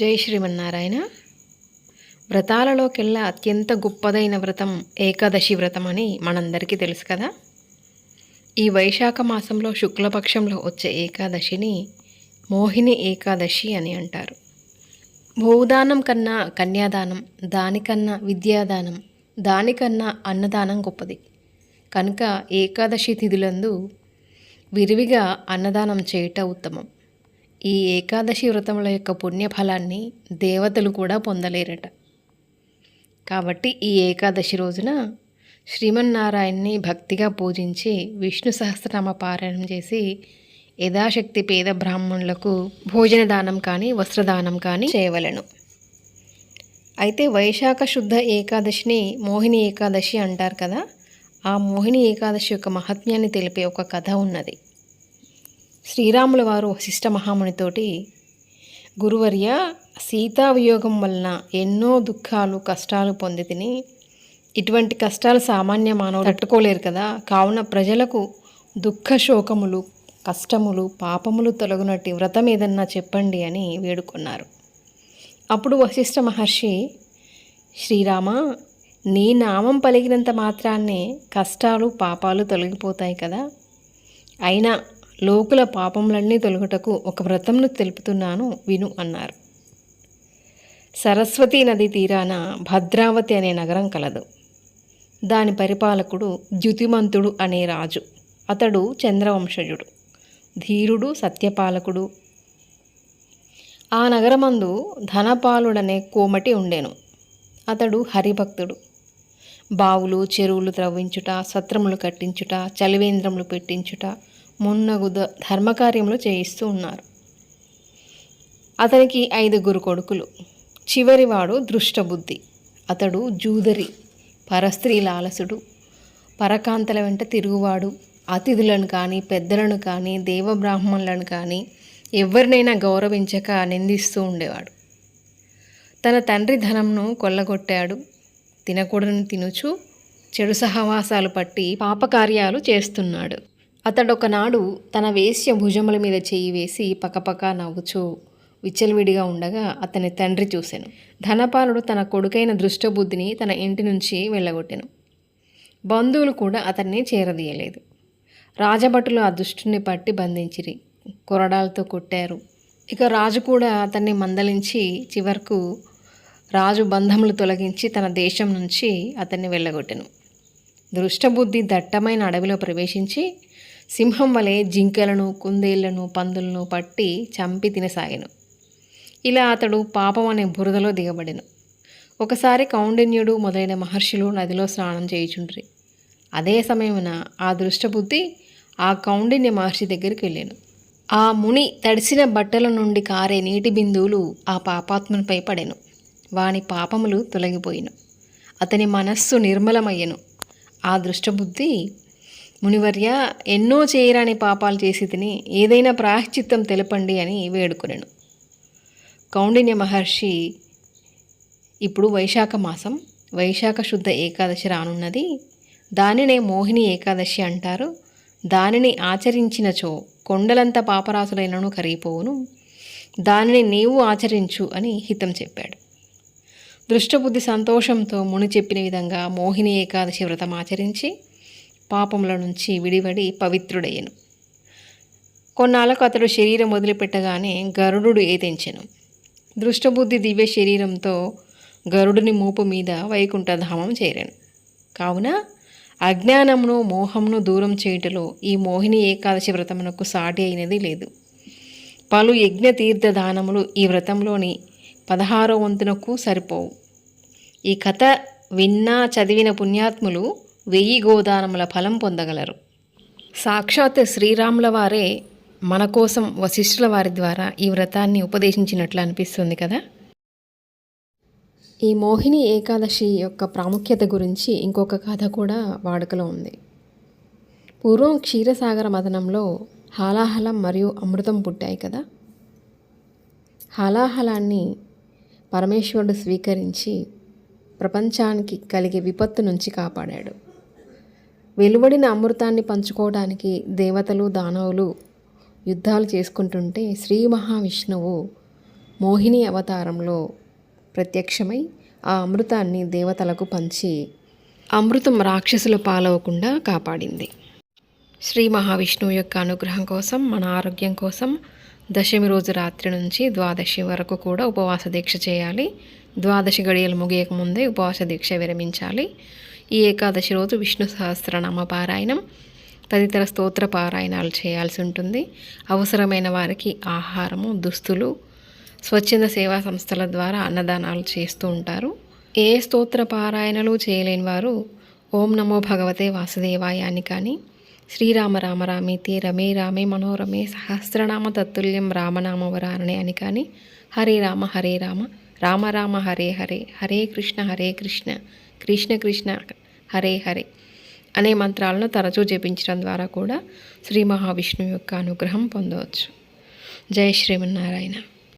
జై శ్రీమన్నారాయణ. వ్రతాలలోకెల్లా అత్యంత గొప్పదైన వ్రతం ఏకాదశి వ్రతం అని మనందరికీ తెలుసు కదా. ఈ వైశాఖ మాసంలో శుక్లపక్షంలో వచ్చే ఏకాదశిని మోహిని ఏకాదశి అని అంటారు. భూదానం కన్నా కన్యాదానం దానికన్నా విద్యాదానం దానికన్నా అన్నదానం గొప్పది. కనుక ఏకాదశి తిథులందు విరివిగా అన్నదానం చేయుట ఉత్తమం. ఈ ఏకాదశి వ్రతముల యొక్క పుణ్యఫలాన్ని దేవతలు కూడా పొందలేరట. కాబట్టి ఈ ఏకాదశి రోజున శ్రీమన్నారాయణ్ణి భక్తిగా పూజించి విష్ణు సహస్రనామ పారాయణం చేసి యథాశక్తి పేద బ్రాహ్మణులకు భోజన దానం కానీ వస్త్రదానం కానీ చేయవలెను. అయితే వైశాఖ శుద్ధ ఏకాదశిని మోహిని ఏకాదశి అంటారు కదా ఆ మోహిని ఏకాదశి యొక్క మహత్యాన్ని తెలిపే ఒక కథ ఉన్నది. శ్రీరాముల వారు వశిష్ట మహామునితోటి గురువర్య సీతా వియోగం వలన ఎన్నో దుఃఖాలు కష్టాలు పొంది తిని ఇటువంటి కష్టాలు సామాన్య మానవులు తట్టుకోలేరు కదా. కావున ప్రజలకు దుఃఖ శోకములు కష్టములు పాపములు తొలగునట్టి వ్రతం ఏదన్నా చెప్పండి అని వేడుకున్నారు. అప్పుడు వశిష్ఠ మహర్షి శ్రీరామ నీ నామం పలికినంత మాత్రాన్నే కష్టాలు పాపాలు తొలగిపోతాయి కదా. అయినా లోకుల పాపములన్నీ తొలగుటకు ఒక వ్రతంను తెలుపుతున్నాను విను అన్నారు. సరస్వతీ నది తీరాన భద్రావతి అనే నగరం కలదు. దాని పరిపాలకుడు ద్యుతిమంతుడు అనే రాజు. అతడు చంద్రవంశజుడు. ధీరుడు సత్యపాలకుడు. ఆ నగరమందు ధనపాలుడనే కోమటి ఉండెను. అతడు హరిభక్తుడు. బావులు చెరువులు త్రవ్వించుట సత్రములు కట్టించుట చలివేంద్రములు పెట్టించుట మున్నగు ద- ధర్మకార్యములు చేయిస్తూ ఉన్నారు. అతనికి ఐదుగురు కొడుకులు. చివరివాడు దృష్టబుద్ధి. అతడు జూదరి పరస్త్రీ లాలసుడు. పరకాంతల వెంట తిరుగువాడు. అతిథులను కానీ పెద్దలను కానీ దేవబ్రాహ్మణులను కానీ ఎవరినైనా గౌరవించక నిందిస్తూ ఉండేవాడు. తన తండ్రి ధనంను కొల్లగొట్టాడు. తినకూడని తినుచు చెడు సహవాసాలు పట్టి పాపకార్యాలు చేస్తున్నాడు. అతడు ఒకనాడు తన వేశ్య భుజముల మీద చేయి వేసి పకపక నవ్వుచూ విచ్చలవిడిగా ఉండగా అతని తండ్రి చూశాను ధనపాలుడు తన కొడుకైన దృష్టబుద్ధిని తన ఇంటి నుంచి వెళ్ళగొట్టెను. బంధువులు కూడా అతన్ని చేరదీయలేదు. రాజభటులు ఆ దుష్టుని పట్టి బంధించిరి. కొరడాలతో కొట్టారు. ఇక రాజు కూడా అతన్ని మందలించి చివరకు రాజు బంధములు తొలగించి తన దేశం నుంచి అతన్ని వెళ్ళగొట్టెను. దృష్టబుద్ధి దట్టమైన అడవిలో ప్రవేశించి సింహం వలె జింకలను కుందేళ్ళను పందులను పట్టి చంపి తినసాగాను. ఇలా అతడు పాపం అనే బురదలో దిగబడెను. ఒకసారి కౌండిన్యుడు మొదలైన మహర్షులు నదిలో స్నానం చేయుచుండ్రి. అదే సమయమున ఆ దృష్టబుద్ధి ఆ కౌండిన్య మహర్షి దగ్గరికి వెళ్ళాను. ఆ ముని తడిసిన బట్టల నుండి కారే నీటి బిందువులు ఆ పాపాత్మనిపై పడెను. వాని పాపములు తొలగిపోయిను. అతని మనస్సు నిర్మలమయ్యను. ఆ దృష్టబుద్ధి మునివర్య ఎన్నో చేయరాని పాపాలు చేసి తిని ఏదైనా ప్రాయశ్చిత్తం తెలపండి అని వేడుకొనెను. కౌండిన్య మహర్షి ఇప్పుడు వైశాఖ మాసం వైశాఖ శుద్ధ ఏకాదశి రానున్నది. దానినే మోహిని ఏకాదశి అంటారు. దానిని ఆచరించినచో కొండలంత పాపరాశులైనను కరిగిపోవును. దానిని నీవు ఆచరించు అని హితం చెప్పాడు. దృష్టబుద్ధి సంతోషంతో ముని చెప్పిన విధంగా మోహిని ఏకాదశి వ్రతం ఆచరించి పాపముల నుంచి విడివడి పవిత్రుడయ్యను. కొన్నాళ్ళకు అతడు శరీరం వదిలిపెట్టగానే గరుడు ఏతించెను దృష్టబుద్ధి దివ్య శరీరంతో గరుడుని మూపు మీద వైకుంఠధామం చేరాను. కావున అజ్ఞానమును మోహమును దూరం చేయుటలో ఈ మోహిని ఏకాదశి వ్రతమునకు సాటి అయినది లేదు. పలు యజ్ఞ తీర్థ దానములు ఈ వ్రతంలోని పదహారో వంతునకు సరిపోవు. ఈ కథ విన్నా చదివిన పుణ్యాత్ములు వెయ్యి గోదానముల ఫలం పొందగలరు. సాక్షాత్ శ్రీరాముల వారే మన కోసం వశిష్ఠుల వారి ద్వారా ఈ వ్రతాన్ని ఉపదేశించినట్లు అనిపిస్తుంది కదా? ఈ మోహిని ఏకాదశి యొక్క ప్రాముఖ్యత గురించి ఇంకొక కథ కూడా వాడుకలో ఉంది. పూర్వం క్షీరసాగర మదనంలో హాలాహలం మరియు అమృతం పుట్టాయి కదా? హాలాహలాన్ని పరమేశ్వరుడు స్వీకరించి ప్రపంచానికి కలిగే విపత్తు నుంచి కాపాడాడు. వెలువడిన అమృతాన్ని పంచుకోవడానికి దేవతలు దానవులు యుద్ధాలు చేసుకుంటుంటే శ్రీ మహావిష్ణువు మోహిని అవతారంలో ప్రత్యక్షమై ఆ అమృతాన్ని దేవతలకు పంచి అమృతం రాక్షసుల పాలవకుండా కాపాడింది. శ్రీ మహావిష్ణువు యొక్క అనుగ్రహం కోసం మన ఆరోగ్యం కోసం దశమి రోజు రాత్రి నుంచి ద్వాదశి వరకు కూడా ఉపవాస దీక్ష చేయాలి. ద్వాదశి గడియలు ముగియక ముందే ఉపవాస దీక్ష విరమించాలి. ఈ ఏకాదశి రోజు విష్ణు సహస్రనామ పారాయణం. తదితర స్తోత్ర పారాయణాలు చేయాల్సి ఉంటుంది. అవసరమైన వారికి ఆహారము దుస్తులు స్వచ్ఛంద సేవా సంస్థల ద్వారా అన్నదానాలు చేస్తూ ఉంటారు. ఏ స్తోత్ర పారాయణలు చేయలేని వారు ఓం నమో భగవతే వాసుదేవాయ అని కానీ శ్రీరామ రామ రామేతి రమే రామే మనోరమే సహస్రనామ తత్తుల్యం రామనామవరారణే అని కానీ హరే రామ హరే రామ రామ రామ హరే హరే హరే కృష్ణ హరే కృష్ణ కృష్ణ కృష్ణ హరే హరే అనే మంత్రాలను తరచూ జపించడం ద్వారా కూడా శ్రీ మహావిష్ణువు యొక్క అనుగ్రహం పొందవచ్చు. జయ శ్రీమన్నారాయణ.